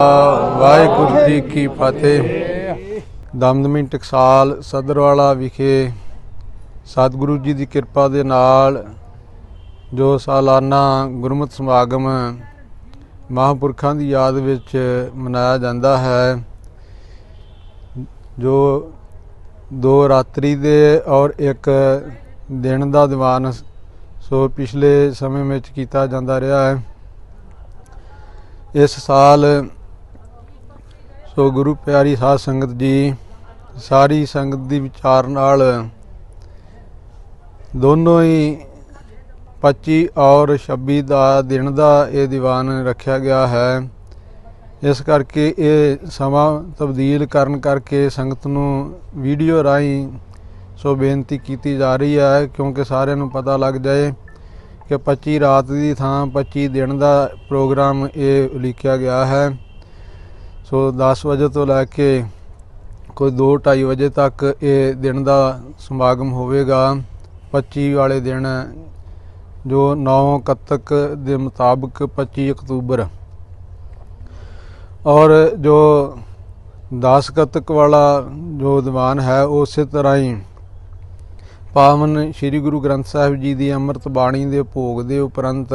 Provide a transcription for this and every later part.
ਵਾਹਿਗੁਰੂ ਜੀ ਕੀ ਫਤਿਹ। ਦਮਦਮੀ ਟਕਸਾਲ ਸਦਰਵਾਲਾ ਵਿਖੇ ਸਤਿਗੁਰੂ ਜੀ ਦੀ ਕਿਰਪਾ ਦੇ ਨਾਲ ਜੋ ਸਾਲਾਨਾ ਗੁਰਮਤਿ ਸਮਾਗਮ ਮਹਾਂਪੁਰਖਾਂ ਦੀ ਯਾਦ ਵਿੱਚ ਮਨਾਇਆ ਜਾਂਦਾ ਹੈ, ਜੋ ਦੋ ਰਾਤਰੀ ਦੇ ਔਰ ਇੱਕ ਦਿਨ ਦਾ ਦੀਵਾਨ ਸੋ ਪਿਛਲੇ ਸਮੇਂ ਵਿੱਚ ਕੀਤਾ ਜਾਂਦਾ ਰਿਹਾ ਹੈ। ਇਸ ਸਾਲ ਸੋ ਗੁਰੂ ਪਿਆਰੀ ਸਾਧ ਸੰਗਤ ਜੀ, ਸਾਰੀ ਸੰਗਤ ਦੀ ਵਿਚਾਰ ਨਾਲ ਦੋਨੋਂ ਹੀ 25 ਔਰ 26 ਦਾ ਦਿਨ ਦਾ ਇਹ ਦੀਵਾਨ ਰੱਖਿਆ ਗਿਆ ਹੈ। ਇਸ ਕਰਕੇ ਇਹ ਸਮਾਂ ਤਬਦੀਲ ਕਰਨ ਕਰਕੇ ਸੰਗਤ ਨੂੰ ਵੀਡੀਓ ਰਾਹੀਂ ਸੋ ਬੇਨਤੀ ਕੀਤੀ ਜਾ ਰਹੀ ਹੈ, ਕਿਉਂਕਿ ਸਾਰਿਆਂ ਨੂੰ ਪਤਾ ਲੱਗ ਜਾਏ ਕਿ 25 ਰਾਤ ਦੀ ਥਾਂ 25 ਦਿਨ ਦਾ ਪ੍ਰੋਗਰਾਮ ਇਹ ਉਲੀਕਿਆ ਗਿਆ ਹੈ। ਸੋ 10 ਵਜੇ ਤੋਂ ਲੈ ਕੇ ਕੋਈ 2:30 ਵਜੇ ਤੱਕ ਇਹ ਦਿਨ ਦਾ ਸਮਾਗਮ ਹੋਵੇਗਾ। 25 ਵਾਲੇ ਦਿਨ ਜੋ 9 ਕੱਤਕ ਦੇ ਮੁਤਾਬਕ 25 ਅਕਤੂਬਰ। ਔਰ ਜੋ 10 ਕੱਤਕ ਵਾਲਾ ਜੋ ਦੀਵਾਨ ਹੈ, ਉਹ ਉਸੇ ਤਰ੍ਹਾਂ ਹੀ ਪਾਵਨ ਸ੍ਰੀ ਗੁਰੂ ਗ੍ਰੰਥ ਸਾਹਿਬ ਜੀ ਦੀ ਅੰਮ੍ਰਿਤ ਬਾਣੀ ਦੇ ਭੋਗ ਦੇ ਉਪਰੰਤ,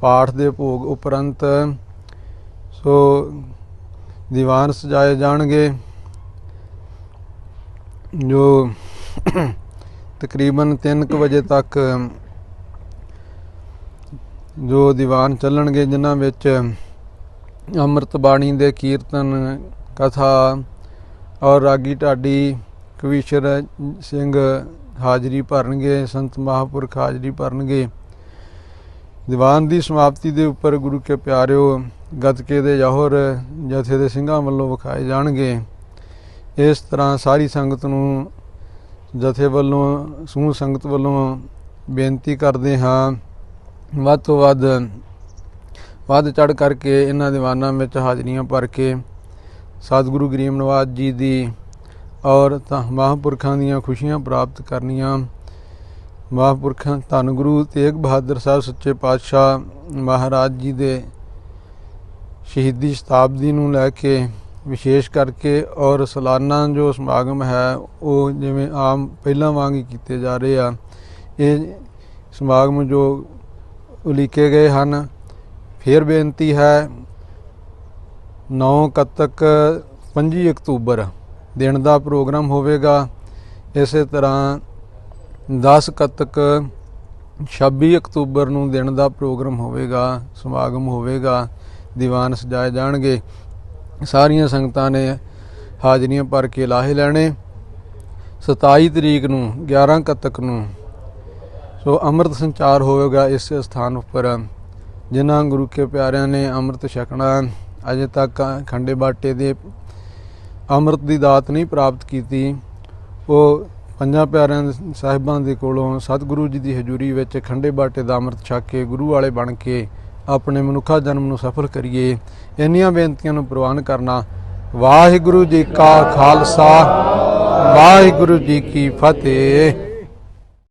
ਪਾਠ ਦੇ ਭੋਗ ਉਪਰੰਤ, ਸੋ ਦੀਵਾਨ ਸਜਾਏ ਜਾਣਗੇ। ਜੋ ਤਕਰੀਬਨ 3:00 ਵਜੇ ਤੱਕ ਜੋ ਦੀਵਾਨ ਚੱਲਣਗੇ, ਜਿਨ੍ਹਾਂ ਵਿੱਚ ਅੰਮ੍ਰਿਤ ਬਾਣੀ ਦੇ ਕੀਰਤਨ, ਕਥਾ ਔਰ ਰਾਗੀ ਢਾਡੀ, ਕਵੀਸ਼ਰ ਸਿੰਘ ਹਾਜ਼ਰੀ ਭਰਨਗੇ, ਸੰਤ ਮਹਾਪੁਰਖ ਹਾਜ਼ਰੀ ਭਰਨਗੇ। ਦੀਵਾਨ ਦੀ ਸਮਾਪਤੀ ਦੇ ਉੱਪਰ ਗੁਰੂ ਕੇ ਪਿਆਰਿਓ ਗੱਤਕੇ ਦੇ ਜੋਹਰ ਜਥੇ ਦੇ ਸਿੰਘਾਂ ਵੱਲੋਂ ਵਿਖਾਏ ਜਾਣਗੇ। ਇਸ ਤਰ੍ਹਾਂ ਸਾਰੀ ਸੰਗਤ ਨੂੰ ਜਥੇ ਵੱਲੋਂ, ਸਮੂਹ ਸੰਗਤ ਵੱਲੋਂ ਬੇਨਤੀ ਕਰਦੇ ਹਾਂ। ਵੱਧ ਤੋਂ ਵੱਧ ਵੱਧ ਚੜ ਕਰਕੇ ਇਹਨਾਂ ਦੀਵਾਨਾਂ ਵਿੱਚ ਹਾਜ਼ਰੀਆਂ ਭਰ ਕੇ ਸਤਿਗੁਰੂ ਗਰੀਬ ਨਵਾਜ ਜੀ ਦੀ ਔਰ ਤਾਂ ਮਹਾਂਪੁਰਖਾਂ ਦੀਆਂ ਖੁਸ਼ੀਆਂ ਪ੍ਰਾਪਤ ਕਰਨੀਆਂ। ਮਹਾਂਪੁਰਖਾਂ ਧੰਨ ਗੁਰੂ ਤੇਗ ਬਹਾਦਰ ਸਾਹਿਬ ਸੱਚੇ ਪਾਤਸ਼ਾਹ ਮਹਾਰਾਜ ਜੀ ਦੇ ਸ਼ਹੀਦੀ ਸ਼ਤਾਬਦੀ ਨੂੰ ਲੈ ਕੇ ਵਿਸ਼ੇਸ਼ ਕਰਕੇ ਔਰ ਸਾਲਾਨਾ ਜੋ ਸਮਾਗਮ ਹੈ, ਉਹ ਜਿਵੇਂ ਆਮ ਪਹਿਲਾਂ ਵਾਂਗ ਹੀ ਕੀਤੇ ਜਾ ਰਹੇ ਆ। ਇਹ ਸਮਾਗਮ ਜੋ ਉਲੀਕੇ ਗਏ ਹਨ, ਫਿਰ ਬੇਨਤੀ ਹੈ 9 ਕੱਤਕ 25 ਅਕਤੂਬਰ ਦਿਨ ਦਾ ਪ੍ਰੋਗਰਾਮ ਹੋਵੇਗਾ। ਇਸੇ ਤਰ੍ਹਾਂ 10 ਕੱਤਕ 26 ਅਕਤੂਬਰ ਨੂੰ ਦਿਨ ਦਾ ਪ੍ਰੋਗਰਾਮ ਹੋਵੇਗਾ, ਸਮਾਗਮ ਹੋਵੇਗਾ। ਦੀਵਾਨ ਸਜਾਏ ਜਾਣਗੇ। ਸਾਰੀਆਂ ਸੰਗਤਾਂ ਨੇ ਹਾਜ਼ਰੀਆਂ ਭਰ ਕੇ ਲਾਹੇ ਲੈਣੇ। 27 ਤਰੀਕ ਨੂੰ 11 ਕੱਤਕ ਨੂੰ ਸੋ ਅੰਮ੍ਰਿਤ ਸੰਚਾਰ ਹੋਵੇਗਾ ਇਸ ਸਥਾਨ ਉੱਪਰ, ਜਿਨ੍ਹਾਂ ਗੁਰੂ ਕੇ ਪਿਆਰਿਆਂ ਨੇ ਅੰਮ੍ਰਿਤ ਛਕਣਾ। ਅਜੇ ਤੱਕ ਖੰਡੇ ਬਾਟੇ ਦੇ ਅੰਮ੍ਰਿਤ ਦੀ ਦਾਤ ਨਹੀਂ ਪ੍ਰਾਪਤ ਕੀਤੀ। ਉਹ ਪੰਜਾਂ ਪਿਆਰਿਆਂ ਦੇ ਸਾਹਿਬਾਂ ਦੇ ਕੋਲੋਂ ਸਤਿਗੁਰੂ ਜੀ ਦੀ ਹਜ਼ੂਰੀ ਵਿੱਚ ਖੰਡੇ ਬਾਟੇ ਦਾ ਅੰਮ੍ਰਿਤ ਛਕ ਕੇ ਗੁਰੂ ਵਾਲੇ ਬਣ ਕੇ ਆਪਣੇ ਮਨੁੱਖਾ ਜਨਮ ਨੂੰ ਸਫਲ ਕਰੀਏ। ਇੰਨੀਆਂ ਬੇਨਤੀਆਂ ਨੂੰ ਪ੍ਰਵਾਨ ਕਰਨਾ। ਵਾਹਿਗੁਰੂ ਜੀ ਕਾ ਖਾਲਸਾ, ਵਾਹਿਗੁਰੂ ਜੀ ਕੀ ਫਤਿਹ।